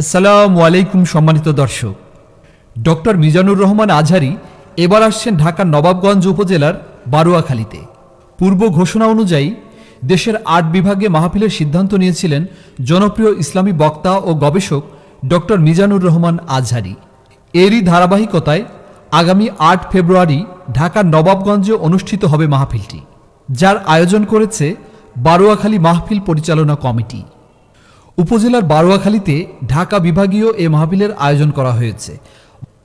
আসসালামু আলাইকুম সম্মানিত দর্শক। ডক্টর মিজানুর রহমান আজহারি এবার আসছেন ঢাকার নবাবগঞ্জ উপজেলার বারুয়াখালীতে। পূর্ব ঘোষণা অনুযায়ী দেশের আট বিভাগে মাহফিলের সিদ্ধান্ত নিয়েছিলেন জনপ্রিয় ইসলামী বক্তা ও গবেষক ডক্টর মিজানুর রহমান আজহারি। এরই ধারাবাহিকতায় আগামী আট ফেব্রুয়ারি ঢাকার নবাবগঞ্জে অনুষ্ঠিত হবে মাহফিলটি, যার আয়োজন করেছে বারুয়াখালী মাহফিল পরিচালনা কমিটি। উপজেলার বারোয়াখালীতে ঢাকা বিভাগীয় এ মাহফিলের আয়োজন করা হয়েছে।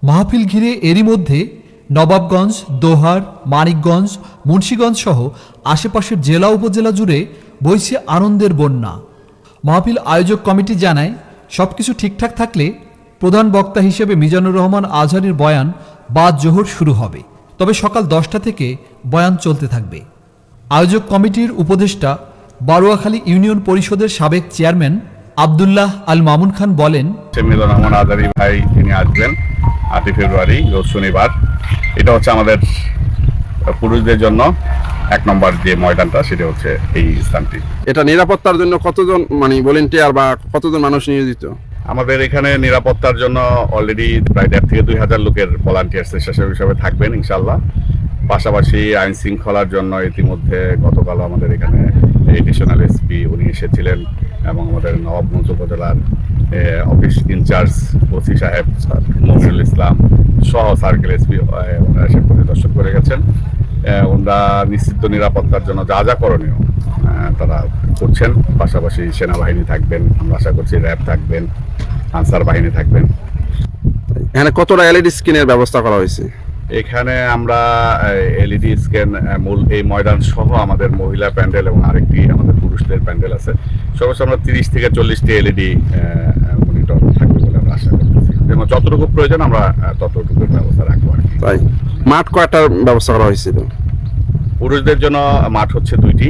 মাহফিল ঘিরে এরই মধ্যে নবাবগঞ্জ, দোহার, মানিকগঞ্জ, মুন্সীগঞ্জ সহ আশেপাশের জেলা উপজেলা জুড়ে বইছে আনন্দের বন্যা। মাহফিল আয়োজক কমিটি জানায়, সবকিছু ঠিকঠাক থাকলে প্রধান বক্তা হিসেবে মিজানুর রহমান আজহারির বয়ান বা জোহর শুরু হবে। তবে সকাল দশটা থেকে বয়ান চলতে থাকবে। আয়োজক কমিটির উপদেষ্টা বারোয়াখালী ইউনিয়ন পরিষদের সাবেক চেয়ারম্যান আবদুল্লাহ আল মামুন খান বলেন মিলন রহমান আজারি ভাই তিনি আসবেন আটই ফেব্রুয়ারি রোজ শনিবার। এটা হচ্ছে আমাদের পুরুষদের জন্য এক নম্বর যে ময়দানটা সেটা হচ্ছে এই স্থানটি। এটা নিরাপত্তার জন্য কতজন মানে ভলেন্টিয়ার বা কতজন মানুষ নিয়োজিত? আমাদের এখানে নিরাপত্তার জন্য অলরেডি প্রায় দেড় থেকে দুই হাজার লোকের ভলান্টিয়ার স্বেচ্ছাসেবক হিসাবে থাকবেন ইনশাল্লাহ পাশাপাশি আইন শৃঙ্খলার জন্য ইতিমধ্যে গতকাল আমাদের এখানে এডিশনাল এসপি উনি এসেছিলেন এবং আমাদের নবাবগঞ্জ উপজেলার অফিস ইনচার্জ ওসি সাহেব মফিরুল ইসলাম সহ সার্কেল এসপি ওনারা এসে পরিদর্শন করে গেছেন। ওনারা নিশ্চিত নিরাপত্তার জন্য যা যা করণীয় তারা করছেন। পাশাপাশি সেনাবাহিনী থাকবেন, আমরা আশা করছি র্যাব থাকবেন, আনসার বাহিনী থাকবেন। এখানে কতটা এলইডি স্ক্রিনের ব্যবস্থা করা হয়েছে? এখানে আমরা এলইডি স্ক্যান মূল এই ময়দান সহ আমাদের মহিলা প্যান্ডেল এবং আরেকটি আমাদের পুরুষদের প্যান্ডেল আছে। সর্বোচ্চ আমরা তিরিশ থেকে চল্লিশটি এলইডি মনিটর থাকবে বলে আমরা আশা করতেছি। এবং যতটুকু প্রয়োজন আমরা ততটুকুর ব্যবস্থা রাখব আর কি। তাই। মাঠ কয়টার ব্যবস্থা করা হয়েছিল পুরুষদের জন্য মাঠ হচ্ছে দুইটি।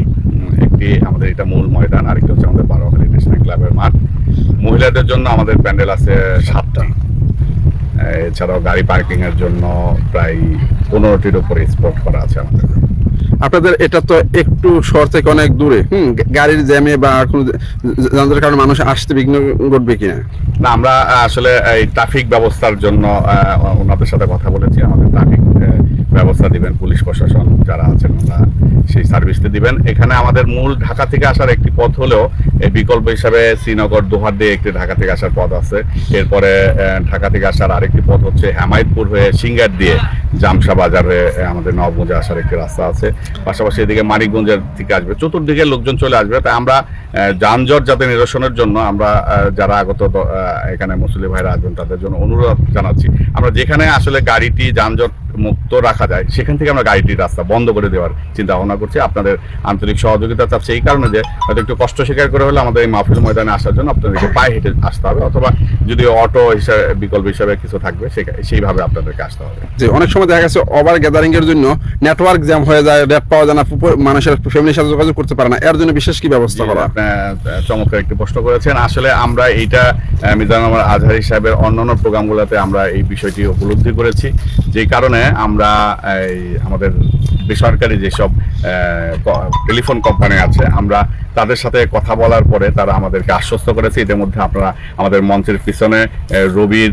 একটি আমাদের এটা মূল ময়দান আরেকটি হচ্ছে আমাদের বারোখালী ন্যাশনাল ক্লাবের মাঠ। মহিলাদের জন্য আমাদের প্যান্ডেল আছে সাতটা। এছাড়াও গাড়ি পার্কিং এর জন্য প্রায় পনেরোটির উপরে স্পট করা আছে আমাদের। আপনাদের এটা তো একটু শহর থেকে অনেক দূরে। হুম গাড়ির জ্যামে বা কোনো যানজটের কারণে মানুষ আসতে বিঘ্ন ঘটবে কিনা? না আমরা আসলে এই ট্রাফিক ব্যবস্থার জন্য ওনাদের সাথে কথা বলেছি। আমাদের ট্রাফিক ব্যবস্থা দিবেন পুলিশ প্রশাসন যারা আছেন ওরা সেই সার্ভিসটি দিবেন। এখানে আমাদের মূল ঢাকা থেকে আসার একটি পথ হলেও বিকল্প হিসাবে শ্রীনগর দোহার দিয়ে একটি ঢাকা থেকে আসার পথ আছে। এরপরে ঢাকা থেকে আসার আরেকটি পথ হচ্ছে হেমায়তপুর হয়ে সিঙ্গার দিয়ে জামসা বাজার হয়ে আমাদের নবগঞ্জে আসার একটি রাস্তা আছে। পাশাপাশি এদিকে মানিকগঞ্জের থেকে আসবে। চতুর্দিকে লোকজন চলে আসবে। তাই আমরা যানজট যাতে নিরসনের জন্য আমরা যারা আগত এখানে মুসলিম ভাইরা আসবেন তাদের জন্য অনুরোধ জানাচ্ছি। আমরা যেখানে আসলে গাড়িটি যানজট মুক্ত রাখা যায় সেখান থেকে আমরা গাড়িটির রাস্তা বন্ধ করে দেওয়ার চিন্তা ভাবনা করছি। আপনাদের আন্তরিক সহযোগিতা চাচ্ছে এই কারণে যে হয়তো একটু কষ্ট স্বীকার করে হলে আমাদের এই মাহফিল ময়দানে আসার জন্য আপনাদেরকে পায়ে হেঁটে আসতে হবে অথবা যদি অটো হিসাবে বিকল্প হিসাবে কিছু থাকবে সেইভাবে আপনাদেরকে আসতে হবে। যে অনেক সময় দেখা গেছে ওভার গ্যাদারিং এর জন্য নেটওয়ার্ক জ্যাম হয়ে যায় রেট পাওয়া যায় না মানুষের ফ্যামিলির সাথে যোগাযোগ করতে পারে না এর জন্য বিশেষ কি ব্যবস্থা করা? চমৎকার একটি প্রশ্ন করেছেন। আসলে আমরা এইটা মিজানুর আজহারি সাহেবের অন্যান্য প্রোগ্রামগুলোতে আমরা এই বিষয়টি উপলব্ধি করেছি। যেই কারণে আমরা এই আমাদের বেসরকারি যেসব টেলিফোন কোম্পানি আছে, আমরা তাদের সাথে কথা বলার পরে তারা আমাদেরকে আশ্বস্ত করেছে। এদের মধ্যে আপনারা আমাদের মঞ্চের পিছনে রবির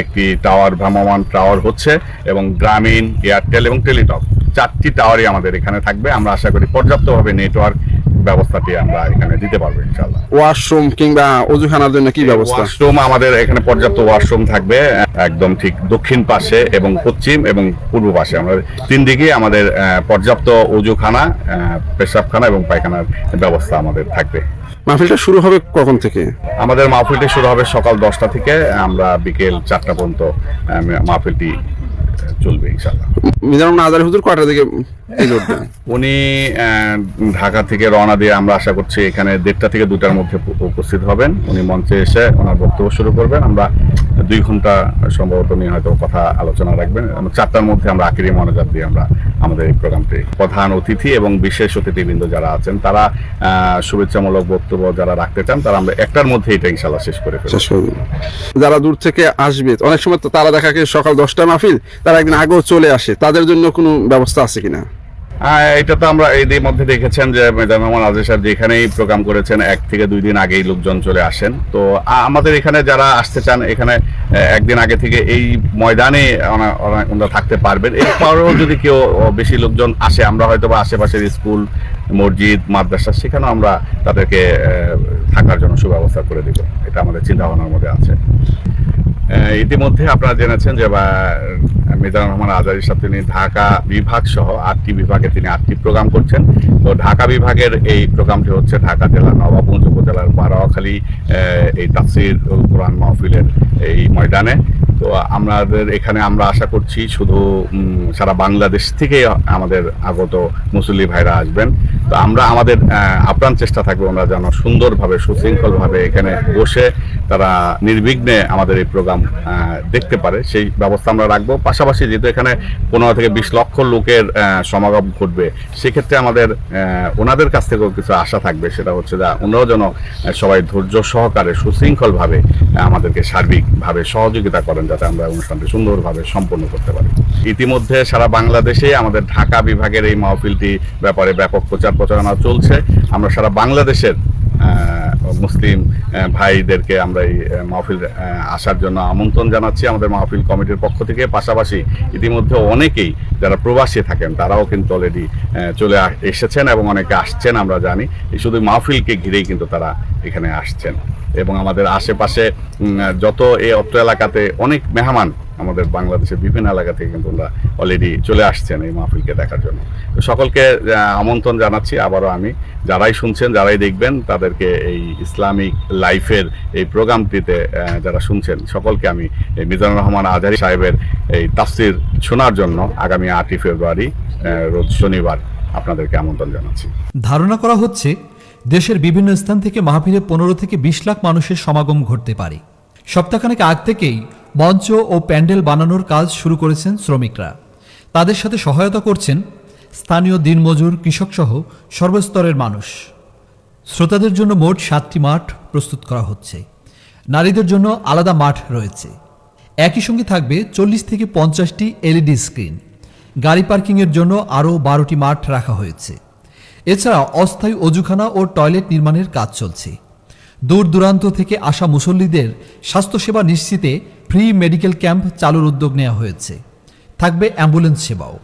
একটি টাওয়ার ভ্রাম্যমান টাওয়ার হচ্ছে এবং গ্রামীণ, এয়ারটেল এবং টেলিটক। চারটি টাওয়ারই আমাদের এখানে থাকবে। আমরা আশা করি পর্যাপ্তভাবে নেটওয়ার্ক ব্যবস্থাটি আমরা এখানে দিতে পারব ইনশাল্লাহ ওয়াশরুম কিংবা অজুখানার জন্য কি ব্যবস্থা? ওয়াশরুম আমাদের এখানে পর্যাপ্ত ওয়াশরুম থাকবে একদম ঠিক দক্ষিণ পাশে এবং পশ্চিম এবং পূর্ব পাশে। আমরা তিন দিকে আমাদের পর্যাপ্ত অজুখানা পেশাবখানা এবং পায়খানার ব্যবস্থা আমাদের থাকবে। মাহফিলটা শুরু হবে কখন থেকে? আমাদের মাহফিলটি শুরু হবে সকাল দশটা থেকে আমরা বিকেল চারটা পর্যন্ত মাহফিলটি চলবে ইনশাল্লাহ মিজানুর আজারি হুজুর কয়টার দিকে? উনি ঢাকা থেকে রওনা দিয়ে আমরা আশা করছি এখানে দেড়টা থেকে দুটার মধ্যে উপস্থিত হবেন। উনি মঞ্চে এসে ওনার বক্তব্য শুরু করবেন। আমরা দুই ঘণ্টা সম্ভবত উনি হয়তো কথা আলোচনা রাখবেন। চারটার মধ্যে আমরা আখিরি মনোজাত দিয়ে আমরা আমাদের এই প্রোগ্রামটি প্রধান অতিথি এবং বিশেষ অতিথিবৃন্দ যারা আছেন তারা শুভেচ্ছামূলক বক্তব্য যারা রাখতে চান তারা আমরা একটার মধ্যে এটা ইনশাল্লাহ শেষ করে শেষ যারা দূর থেকে আসবে অনেক সময় তো তারা দেখা গেছে সকাল দশটা মাহফিল তারা একদিন আগেও চলে আসে। তাদের জন্য কোনো ব্যবস্থা আছে কিনা? এটা তো আমরা এর মধ্যে দেখেছেন যে মেজান রহমান আজের সাহেব যেখানেই প্রোগ্রাম করেছেন, এক থেকে দুই দিন আগেই লোকজন চলে আসেন। তো আমাদের এখানে যারা আসতে চান, এখানে একদিন আগে থেকে এই ময়দানে ওনা- ওনা- ওনারা থাকতে পারবেন। এরপরেও যদি কেউ বেশি লোকজন আসে, আমরা হয়তো বা আশেপাশের স্কুল, মসজিদ, মাদ্রাসা, সেখানেও আমরা তাদেরকে থাকার জন্য সুব্যবস্থা করে দিব। এটা আমাদের চিন্তা ভাবনার মধ্যে আছে। ইতিমধ্যে আপনারা জেনেছেন যে মিজানুর রহমান আজারির সাথে তিনি ঢাকা বিভাগ সহ আটটি বিভাগে তিনি আটটি প্রোগ্রাম করছেন। তো ঢাকা বিভাগের এই প্রোগ্রামটি হচ্ছে ঢাকা জেলার নবাবগঞ্জ উপজেলার বারোয়াখালী এই তাফসির কোরআন মাহফিলের এই ময়দানে। তো আমাদের এখানে আমরা আশা করছি শুধু সারা বাংলাদেশ থেকে আমাদের আগত মুসল্লি ভাইরা আসবেন। তো আমরা আমাদের আপ্রাণ চেষ্টা থাকবে ওনারা যেন সুন্দরভাবে, সুশৃঙ্খলভাবে এখানে বসে তারা নির্বিঘ্নে আমাদের এই প্রোগ্রাম দেখতে পারে। সেই ব্যবস্থা আমরা রাখব। পাশাপাশি যেহেতু এখানে পনেরো থেকে বিশ লক্ষ লোকের সমাগম ঘটবে, সেক্ষেত্রে আমাদের ওনাদের কাছ থেকেও কিছু আশা থাকবে। সেটা হচ্ছে যে ওনারাও যেন সবাই ধৈর্য সহকারে, সুশৃঙ্খলভাবে আমাদেরকে সার্বিকভাবে সহযোগিতা করেন যাতে আমরা অনুষ্ঠানটি সুন্দরভাবে সম্পন্ন করতে পারি। ইতিমধ্যে সারা বাংলাদেশে আমাদের ঢাকা বিভাগের এই মাহফিলটি ব্যাপারে ব্যাপক প্রচার প্রচারণা চলছে। আমরা সারা বাংলাদেশের মুসলিম ভাইদেরকে আমরা এই মাহফিল আসার জন্য আমন্ত্রণ জানাচ্ছি আমাদের মাহফিল কমিটির পক্ষ থেকে। পাশাপাশি ইতিমধ্যে অনেকেই যারা প্রবাসী থাকেন, তারাও কিন্তু অলরেডি চলে এসেছেন এবং অনেকে আসছেন, আমরা জানি। শুধু মাহফিলকে ঘিরেই কিন্তু তারা এখানে আসছেন। এবং আমাদের আশেপাশে যত এই অত্র এলাকাতে অনেক মেহমান আমাদের বাংলাদেশের বিভিন্ন এলাকা থেকে কিন্তু ওরা অলরেডি চলে আসছেন এই মাহফিলকে দেখার জন্য। তো সকলকে আমন্ত্রণ জানাচ্ছি। আবারও আমি, যারাই শুনছেন, যারাই দেখবেন, তাদেরকে এই ইসলামিক লাইফের এই প্রোগ্রামটিতে যারা শুনছেন, সকলকে আমি মিজানুর রহমান আজহারি সাহেবের এই তাফসির শোনার জন্য আগামী আটই ফেব্রুয়ারি রোজ শনিবার আপনাদেরকে আমন্ত্রণ জানাচ্ছি। ধারণা করা হচ্ছে, দেশের বিভিন্ন স্থান থেকে মাহফিলে পনেরো থেকে বিশ লাখ মানুষের সমাগম ঘটতে পারে। সপ্তাহখানেক আগ থেকেই মঞ্চ ও প্যান্ডেল বানানোর কাজ শুরু করেছেন শ্রমিকরা। তাদের সাথে সহায়তা করছেন স্থানীয় দিনমজুর, কৃষকসহ সর্বস্তরের মানুষ। শ্রোতাদের জন্য মোট সাতটি মাঠ প্রস্তুত করা হচ্ছে। নারীদের জন্য আলাদা মাঠ রয়েছে। একই সঙ্গে থাকবে চল্লিশ থেকে পঞ্চাশটি এলইডি স্ক্রিন। গাড়ি পার্কিংয়ের জন্য আরও বারোটি মাঠ রাখা হয়েছে। এছাড়া অস্থায়ী অজুখানা ও টয়লেট নির্মাণের কাজ চলছে। দূর দূরান্ত থেকে আসা মুসল্লিদের স্বাস্থ্যসেবা নিশ্চিতে ফ্রি মেডিকেল ক্যাম্প চালুর উদ্যোগ নেওয়া হয়েছে। থাকবে অ্যাম্বুলেন্স সেবাও।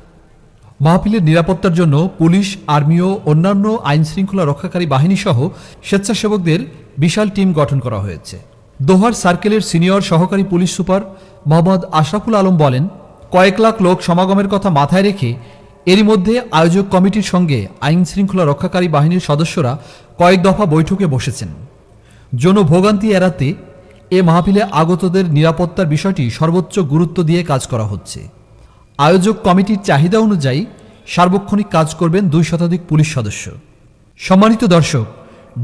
মাহফিলের নিরাপত্তার জন্য পুলিশ, আর্মি ও অন্যান্য আইন শৃঙ্খলা রক্ষাকারী বাহিনী সহ স্বেচ্ছাসেবকদের বিশাল টিম গঠন করা হয়েছে। দোহার সার্কেলের সিনিয়র সহকারী পুলিশ সুপার মোহাম্মদ আশরাফুল আলম বলেন, কয়েক লাখ লোক সমাগমের কথা মাথায় রেখে এরই মধ্যে আয়োজক কমিটির সঙ্গে আইন শৃঙ্খলা রক্ষাকারী বাহিনীর সদস্যরা কয়েক দফা বৈঠকে বসেছেন। যৌন ভোগান্তি এড়াতে এ মাহফিলে আগতদের নিরাপত্তার বিষয়টি সর্বোচ্চ গুরুত্ব দিয়ে কাজ করা হচ্ছে। আয়োজক কমিটির চাহিদা অনুযায়ী সার্বক্ষণিক কাজ করবেন দুই শতাধিক পুলিশ সদস্য। সম্মানিত দর্শক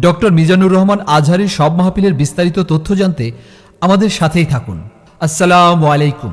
ডক্টর মিজানুর রহমান আজহারের সব মাহফিলের বিস্তারিত তথ্য জানতে আমাদের সাথেই থাকুন। আসসালামু আলাইকুম।